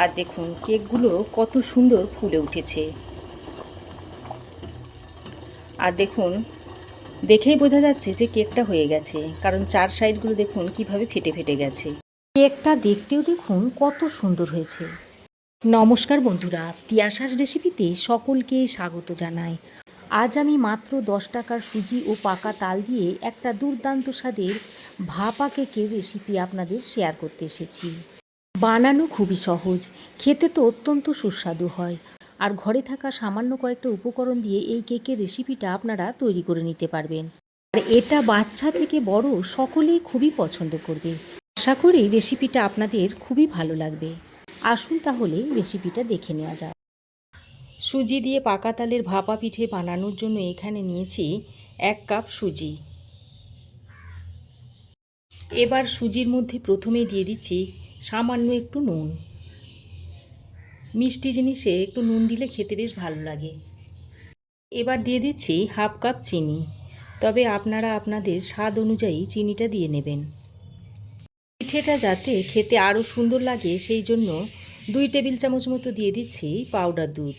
আর দেখুন কেকগুলো কত সুন্দর ফুলে উঠেছে। আর দেখুন, দেখেই বোঝা যাচ্ছে যে কেকটা হয়ে গেছে, কারণ চার সাইডগুলো দেখুন কীভাবে ফেটে ফেটে গেছে। কেকটা দেখতেও দেখুন কত সুন্দর হয়েছে। নমস্কার বন্ধুরা, তিয়াশাস রেসিপিতে সকলকে স্বাগত জানাই। আজ আমি মাত্র দশ টাকার সুজি ও পাকা তাল দিয়ে একটা দুর্দান্ত স্বাদের ভাপা কেকের রেসিপি আপনাদের শেয়ার করতে এসেছি। বানানো খুবই সহজ। খেতে তো অত্যন্ত সুস্বাদু হয়। আর ঘরে থাকা সামান্য কয়েকটা উপকরণ দিয়ে এই কেকের রেসিপিটা আপনারা তৈরি করে নিতে পারবেন। আর এটা বাচ্চা থেকে বড় সকলেই খুবই পছন্দ করবে। আশা করি রেসিপিটা আপনাদের খুবই ভালো লাগবে। আসুন তাহলে রেসিপিটা দেখে নেওয়া যাক। সুজি দিয়ে পাকা তালের ভাপা পিঠে বানানোর জন্য এখানে নিয়েছি এক কাপ সুজি। এবার সুজির মধ্যে প্রথমে দিয়ে দিচ্ছি সামান্য একটু নুন। মিষ্টি জিনিসে একটু নুন দিলে খেতে বেশ ভালো লাগে। এবার দিয়ে দিচ্ছি হাফ কাপ চিনি। তবে আপনারা আপনাদের স্বাদ অনুযায়ী চিনিটা দিয়ে নেবেন। পিঠেটা যাতে খেতে আরও সুন্দর লাগে, সেই জন্য দুই টেবিল চামচ মতো দিয়ে দিচ্ছি পাউডার দুধ।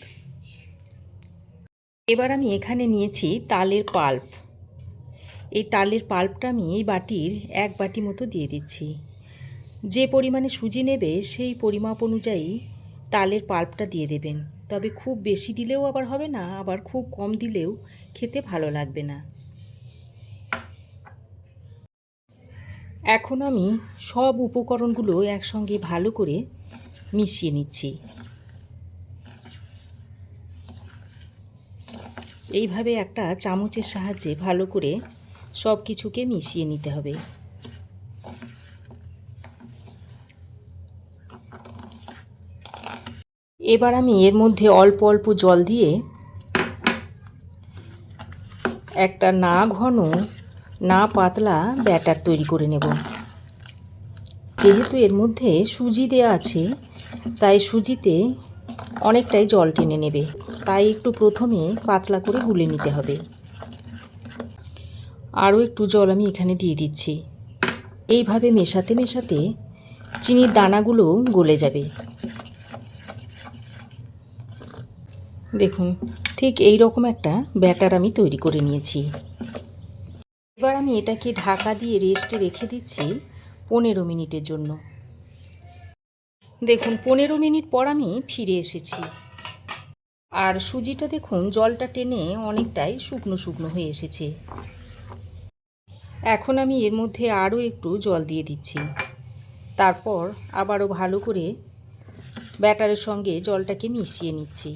এবার আমি এখানে নিয়েছি তালের পাল্প। এই তালের পাল্পটা আমি এই বাটির এক বাটি মতো দিয়ে দিচ্ছি। যে পরিমাণে সুজি নেবে সেই পরিমাপ অনুযায়ী তালের পাল্পটা দিয়ে দেবেন। তবে খুব বেশি দিলেও আবার হবে না, আবার খুব কম দিলেও খেতে ভালো লাগবে না। এখন আমি সব উপকরণগুলো একসঙ্গে ভালো করে মিশিয়ে নিচ্ছি। এইভাবে একটা চামচের সাহায্যে ভালো করে সব কিছুকে মিশিয়ে নিতে হবে। এবার আমি এর মধ্যে অল্প অল্প জল দিয়ে একটা না ঘন, না পাতলা ব্যাটার তৈরি করে নেব। যেহেতু এর মধ্যে সুজি দেওয়া আছে, তাই সুজিতে অনেকটাই জল টেনে নেবে। তাই একটু প্রথমে পাতলা করে গুলে নিতে হবে। আরও একটু জল আমি এখানে দিয়ে দিচ্ছি। এইভাবে মেশাতে মেশাতে চিনির দানাগুলো গলে যাবে। দেখুন, ঠিক এই রকম একটা ব্যাটার আমি তৈরি করে নিয়েছি। এবার আমি এটাকে ঢাকা দিয়ে রেস্টে রেখে দিচ্ছি পনেরো মিনিটের জন্য। দেখুন, পনেরো মিনিট পর আমি ফিরে এসেছি। আর সুজিটা দেখুন, জলটা টেনে অনেকটাই শুকনো শুকনো হয়ে এসেছে। এখন আমি এর মধ্যে আরও একটু জল দিয়ে দিচ্ছি। তারপর আবারও ভালো করে ব্যাটারের সঙ্গে জলটাকে মিশিয়ে নিচ্ছি।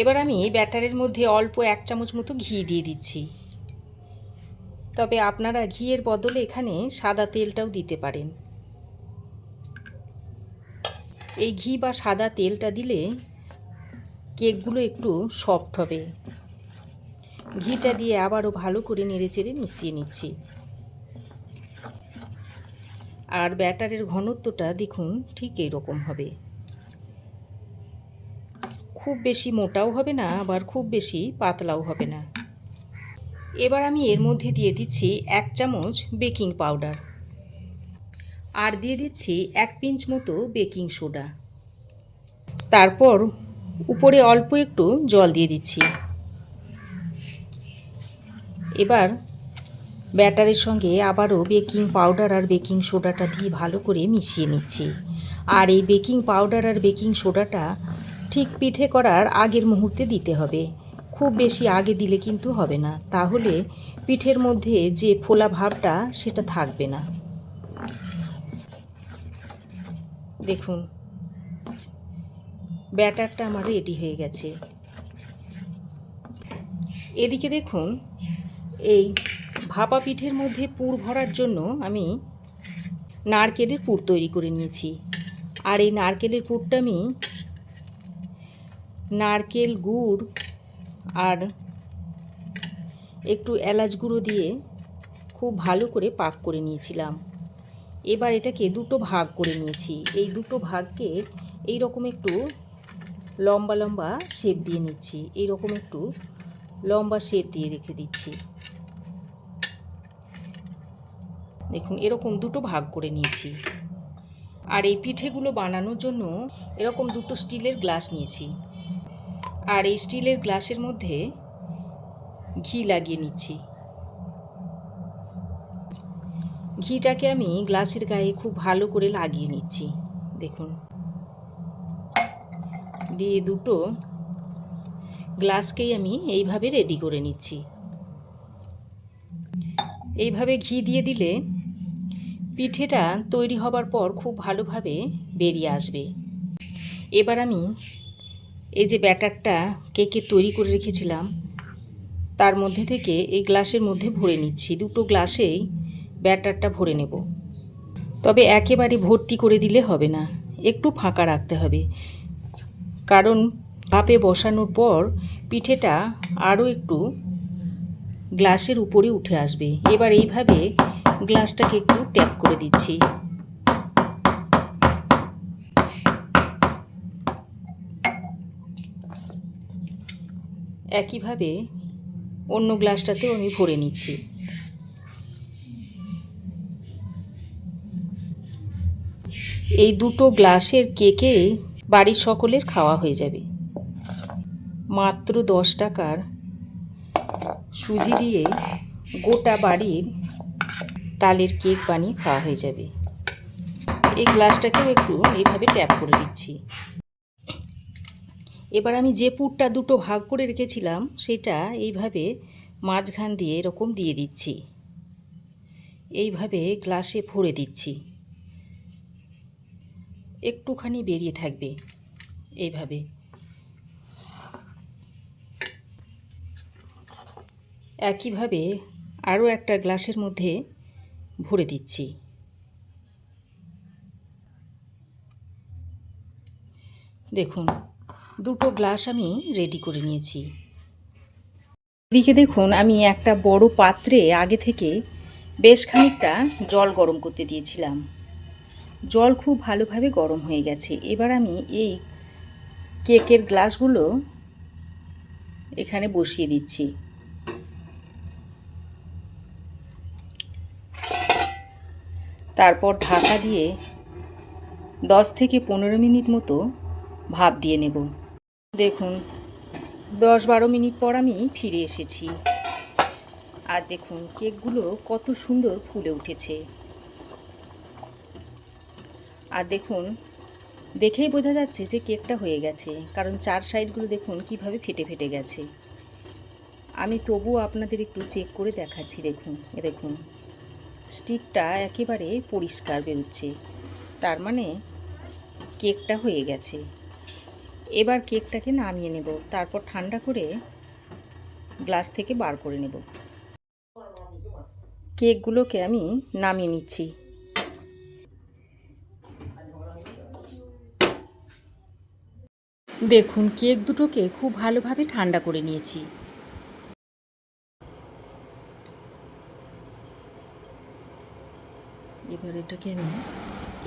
এবার আমি ব্যাটারের মধ্যে অল্প এক চামচ মতো ঘি দিয়ে দিচ্ছি। তবে আপনারা ঘিয়ের বদলে এখানে সাদা তেলটাও দিতে পারেন। এই ঘি বা সাদা তেলটা দিলে কেকগুলো একটু সফট হবে। ঘিটা দিয়ে আবারও ভালো করে নেড়ে চেড়ে মিশিয়ে নিচ্ছি। আর ব্যাটারের ঘনত্বটা দেখুন ঠিক এইরকম হবে। খুব বেশি মোটাও হবে না, আবার খুব বেশি পাতলাও হবে না। এবার আমি এর মধ্যে দিয়ে দিচ্ছি এক চামচ বেকিং পাউডার। আর দিয়ে দিচ্ছি এক পিঞ্চ মতো বেকিং সোডা। তারপর উপরে অল্প একটু জল দিয়ে দিচ্ছি। এবার ব্যাটারের সঙ্গে আবারও বেকিং পাউডার আর বেকিং সোডাটা দিয়ে ভালো করে মিশিয়ে নিচ্ছি। আর এই বেকিং পাউডার আর বেকিং সোডাটা ঠিক পিঠে করার আগের মুহূর্তে দিতে হবে। খুব বেশি আগে দিলে কিন্তু হবে না। তাহলে পিঠের মধ্যে যে ফোলা ভাবটা, সেটা থাকবে না। দেখুন। ব্যাটারটা আমার রেডি হয়ে গেছে। এদিকে দেখুন, এই ভাপা পিঠের মধ্যে পুর ভরার জন্য আমি নারকেলের পুর তৈরি করে নিয়েছি। আর এই নারকেলের পুরটা আমি নারকেল গুড় আর একটু এলাচ গুঁড়ো দিয়ে খুব ভালো করে পাক করে নিয়েছিলাম। এবার এটাকে দুটো ভাগ করে নিয়েছি। এই দুটো ভাগকে এই রকম একটু লম্বা লম্বা শেপ দিয়ে নিচ্ছি। এই রকম একটু লম্বা শেপ দিয়ে রেখে দিচ্ছি। দেখুন, এরকম দুটো ভাগ করে নিয়েছি। আর এই পিঠেগুলো বানানোর জন্য এরকম দুটো স্টিলের গ্লাস নিয়েছি। আর এই স্টিলের গ্লাসের মধ্যে ঘি লাগিয়ে নিচ্ছি। ঘিটাকে আমি গ্লাসের গায়ে খুব ভালো করে লাগিয়ে নিচ্ছি। দেখুন। দিয়ে দুটো গ্লাসকেই আমি এইভাবে রেডি করে নিচ্ছি। এইভাবে ঘি দিয়ে দিলে পিঠেটা তৈরি হবার পর খুব ভালোভাবে বেরিয়ে আসবে। এবার আমি এই যে ব্যাটারটা কেকে তৈরি করে রেখেছিলাম, তার মধ্যে থেকে এই গ্লাসের মধ্যে ভরে নিচ্ছি। দুটো গ্লাসেই ব্যাটারটা ভরে নেব। তবে একেবারে ভর্তি করে দিলে হবে না, একটু ফাঁকা রাখতে হবে। কারণ ভাপে বসানোর পর পিঠেটা আরও একটু গ্লাসের উপরে উঠে আসবে। এবার এইভাবে গ্লাসটাকে একটু ট্যাপ করে দিচ্ছি। একইভাবে অন্য গ্লাসটাতেও আমি ভরে নিচ্ছি। এই দুটো গ্লাসের কেকে বাড়ির সকলের খাওয়া হয়ে যাবে। মাত্র দশ টাকার সুজি দিয়ে গোটা বাড়ির তালের কেক বানিয়ে খাওয়া হয়ে যাবে। এই গ্লাসটাকেও একটু এইভাবে ট্যাপ করে দিচ্ছি। এবার আমি যে পুরটা দুটো ভাগ করে রেখেছিলাম, সেটা এইভাবে মাঝখান দিয়ে এরকম দিয়ে দিচ্ছি। এইভাবে গ্লাসে ভরে দিচ্ছি। একটুখানি বেরিয়ে থাকবে এইভাবে। একইভাবে আরও একটা গ্লাসের মধ্যে ভরে দিচ্ছি। দেখুন দুটো গ্লাস আমি রেডি করে নিয়েছি। এদিকে দেখুন, আমি একটা বড় পাত্রে আগে থেকে বেশ খানিকটা জল গরম করতে দিয়েছিলাম। জল খুব ভালোভাবে গরম হয়ে গেছে। এবার আমি এই কেকের গ্লাসগুলো এখানে বসিয়ে দিচ্ছি। তারপর ঢাকা দিয়ে দশ থেকে পনেরো মিনিট মতো ভাপ দিয়ে নেব। দেখুন, দশ বারো মিনিট পর আমি ফিরে এসেছি। আর দেখুন, কেকগুলো কত সুন্দর ফুলে উঠেছে। আর দেখুন, দেখেই বোঝা যাচ্ছে যে কেকটা হয়ে গেছে, কারণ চার সাইডগুলো দেখুন কীভাবে ফেটে ফেটে গেছে। আমি তবুও আপনাদের একটু চেক করে দেখাচ্ছি, দেখুন, এ দেখুন। স্টিকটা একেবারে পরিষ্কার বেরোচ্ছে, তার মানে কেকটা হয়ে গেছে। এবার কেকটাকে নামিয়ে নেব। তারপর ঠান্ডা করে গ্লাস থেকে বার করে নেব। কেকগুলোকে আমি নামিয়ে নিচ্ছি। দেখুন, কেক দুটোকে খুব ভালোভাবে ঠান্ডা করে নিয়েছি। এবার এটাকে আমি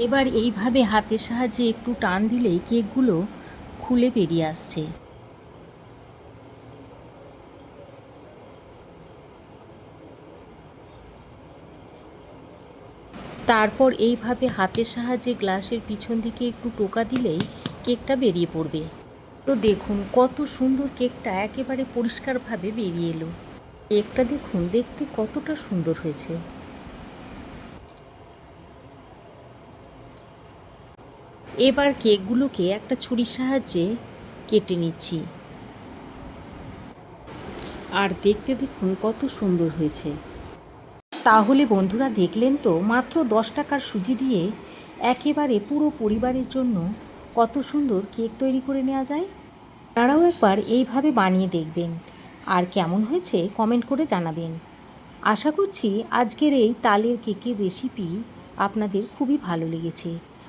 এবার এইভাবে হাতের সাহায্যে একটু টান দিলেই কেকগুলো খুলে বেরিয়ে আসছে। তারপর এইভাবে হাতের সাহায্যে গ্লাসের পিছন দিকে একটু টোকা দিলেই কেকটা বেরিয়ে পড়বে। তো দেখুন, কত সুন্দর কেকটা একেবারে পরিষ্কারভাবে বেরিয়ে এলো। কেকটা দেখুন, দেখতে কতটা সুন্দর হয়েছে। এবার কেকগুলোকে একটা ছুরির সাহায্যে কেটে নিচ্ছি। আর দেখতে দেখুন কত সুন্দর হয়েছে। তাহলে বন্ধুরা দেখলেন তো, মাত্র দশ টাকার সুজি দিয়ে একেবারে পুরো পরিবারের জন্য কত সুন্দর কেক তৈরি করে নেওয়া যায়। তারাও একবার এইভাবে বানিয়ে দেখবেন। আর কেমন হয়েছে কমেন্ট করে জানাবেন। আশা করছি আজকের এই তালের কেকের রেসিপি আপনাদের খুবই ভালো লেগেছে।